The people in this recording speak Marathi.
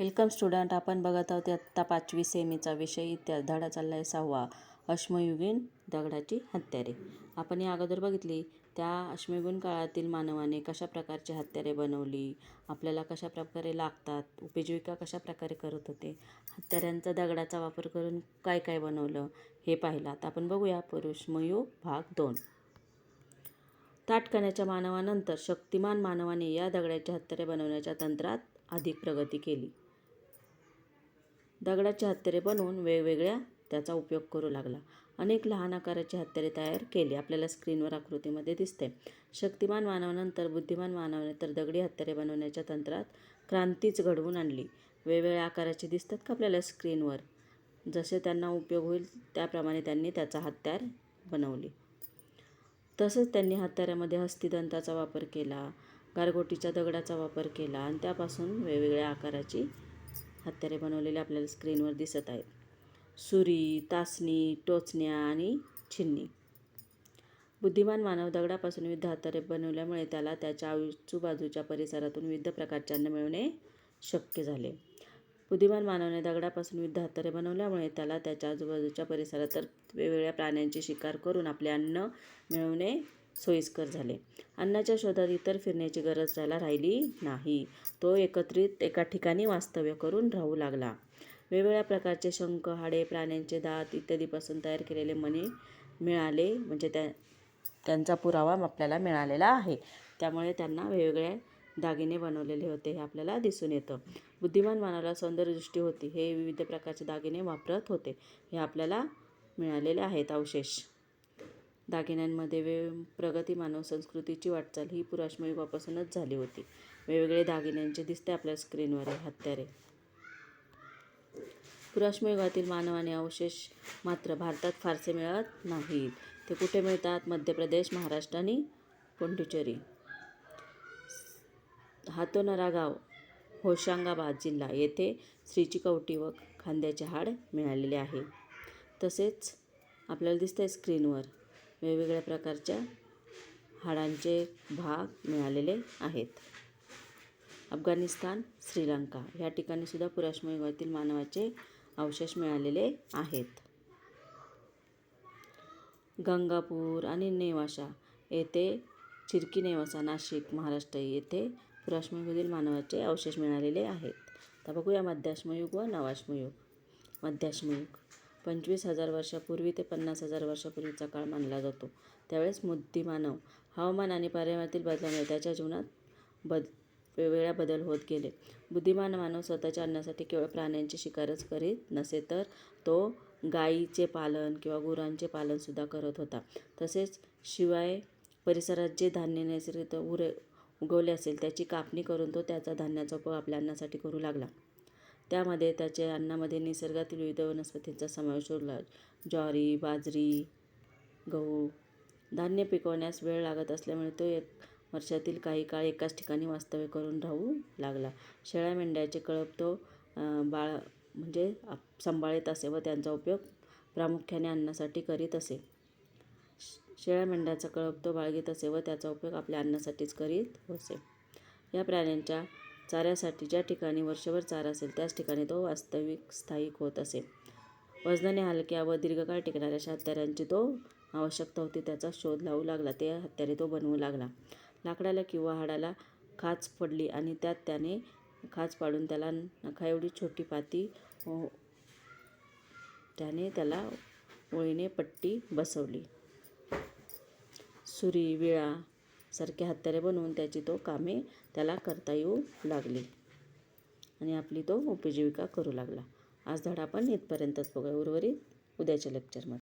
वेलकम स्टुडंट आपण बघत आहोत आत्ता पाचवी सेमीचा विषय इतिहास धडा चालला आहे सहावा. अश्मयुगीन दगडाची हत्यारे. आपण या अगोदर बघितली त्या अश्मयुगीन काळातील मानवाने कशा प्रकारची हत्यारे बनवली आपल्याला कशा प्रकारे लागतात उपजीविका कशा प्रकारे करत होते हत्याऱ्यांचा दगडाचा वापर करून काय काय बनवलं हे पाहिलं. आता आपण बघूया पुरुष भाग दोन. ताटकण्याच्या मानवानंतर शक्तिमान मानवाने या दगडाची हत्यारे बनवण्याच्या तंत्रात अधिक प्रगती केली. दगडाची हत्यारे बनवून वेगवेगळ्या त्याचा उपयोग करू लागला. अनेक लहान आकाराची हत्यारे तयार केली. आपल्याला स्क्रीनवर आकृतीमध्ये दिसते. शक्तिमान मानवानंतर बुद्धिमान मानवाने तर दगडी हत्यारे बनवण्याच्या तंत्रात क्रांतीच घडवून आणली. वेगवेगळ्या आकाराचे दिसतात का आपल्याला स्क्रीनवर? जसे त्यांना उपयोग होईल त्याप्रमाणे त्यांनी त्याचा हत्यार बनवली. तसंच त्यांनी हत्यारामध्ये हस्तिदंताचा वापर केला गारगोटीच्या दगडाचा वापर केला आणि त्यापासून वेगवेगळ्या आकाराची हत्यारे बनवलेले आपल्याला स्क्रीनवर दिसत आहेत. सुरी तासणी टोचण्या आणि छिन्नी. बुद्धिमान मानव दगडापासून विविध हत्यारे बनवल्यामुळे त्याला त्याच्या आजूबाजूच्या परिसरातून विविध प्रकारचे अन्न मिळवणे शक्य झाले. बुद्धिमान मानवाने दगडापासून विविध हत्यारे बनवल्यामुळे त्याला त्याच्या आजूबाजूच्या परिसरात तर वेगवेगळ्या प्राण्यांची शिकार करून आपले अन्न मिळवणे सोयीस्कर झाले. अन्नाच्या शोधात इतर फिरण्याची गरज त्याला राहिली नाही. तो एकत्रित एका ठिकाणी वास्तव्य करून राहू लागला. वेगवेगळ्या प्रकारचे शंख हाडे प्राण्यांचे दात इत्यादीपासून तयार केलेले मणी मिळाले म्हणजे त्या त्यांचा पुरावा आपल्याला मिळालेला आहे. त्यामुळे त्यांना वेगवेगळ्या दागिने बनवलेले होते हे आपल्याला दिसून येतं. बुद्धिमान मानवाला सौंदर्यदृष्टी होती. हे विविध प्रकारचे दागिने वापरत होते. हे आपल्याला मिळालेले आहेत अवशेष. दागिन्यांमध्ये वे प्रगती मानव संस्कृतीची वाटचाल ही पुराश्मयुगापासूनच झाली होती. वेगवेगळे दागिन्यांचे दिसते आपल्या स्क्रीनवर हत्यारे. पुराश्मयुगातील मानवाने अवशेष मात्र भारतात फारसे मिळत नाहीत. ते कुठे मिळतात? मध्य प्रदेश महाराष्ट्र आणि पोंडिचेरी. हातोनरा गाव होशांगाबाद जिल्हा. येथे स्त्रीची कवटी व खांद्याचे हाड मिळालेले आहे. तसेच आपल्याला दिसतंय स्क्रीनवर. वेगवेगळ्या प्रकारच्या हाडांचे भाग मिळालेले आहेत. अफगाणिस्तान श्रीलंका ह्या ठिकाणीसुद्धा पुराश्मयुगातील मानवाचे अवशेष मिळालेले आहेत. गंगापूर आणि नेवाशा येथे चिरकी नेवासा नाशिक महाराष्ट्र येथे पुराश्मयुगातील मानवाचे अवशेष मिळालेले आहेत. आता बघूया मध्याश्मयुग व नवाश्मयुग. मध्याश्मयुग पंचवीस हजार वर्षापूर्वी ते पन्नास हजार वर्षापूर्वीचा काळ मानला जातो. त्यावेळेस बुद्धिमानव हवामान आणि पर्यावरणातील बदलामुळे त्याच्या जीवनात बद वेगवेगळ्या बदल होत गेले. बुद्धिमान मानव स्वतःच्या अन्नासाठी केवळ प्राण्यांची शिकारच करीत नसे तर तो गायीचे पालन किंवा गुरांचे पालनसुद्धा करत होता. तसेच शिवाय परिसरात जे धान्य नैसर्गिक उरे उगवले असेल त्याची कापणी करून तो त्याचा धान्याचा उपयोग आपल्या अन्नासाठी करू लागला. त्यामध्ये त्याच्या अन्नामध्ये निसर्गातील विविध वनस्पतींचा समावेश होता. ज्वारी बाजरी गहू धान्य पिकवण्यास वेळ लागत असल्यामुळे तो एक वर्षातील काही काळ एकाच ठिकाणी वास्तव्य करून राहू लागला. शेळ्या मेंढ्याचे कळप तो बाळ म्हणजे सांभाळत असे व त्यांचा उपयोग प्रामुख्याने अन्नासाठी करीत असे. शेळ्या मेंढ्याचा कळप तो बाळगीत असे व त्याचा उपयोग आपल्या अन्नासाठीच करीत असे. या प्राण्यांच्या चाऱ्यासाठी ज्या ठिकाणी वर्षभर चारा असेल त्याच ठिकाणी तो वास्तविक स्थायिक होत असे. वजनाने हलक्या व दीर्घकाळ टिकणाऱ्या अशा हत्यारांची तो आवश्यकता होती त्याचा शोध लावू लागला ते हत्यारे तो बनवू लागला. लाकडाला किंवा हाडाला खाच पडली आणि त्यात त्याने खाच पाडून त्याला नखा एवढी छोटी पाती त्याने त्याला ओळीने पट्टी बसवली. सुरी विळा सारखे हत्यारे बनवून त्याची तो कामे त्याला करता येऊ लागली. आणि आपली तो उपजीविका करू लागला. आज धडा आपण इथपर्यंतच बघूया उर्वरित उद्याच्या लेक्चरमध्ये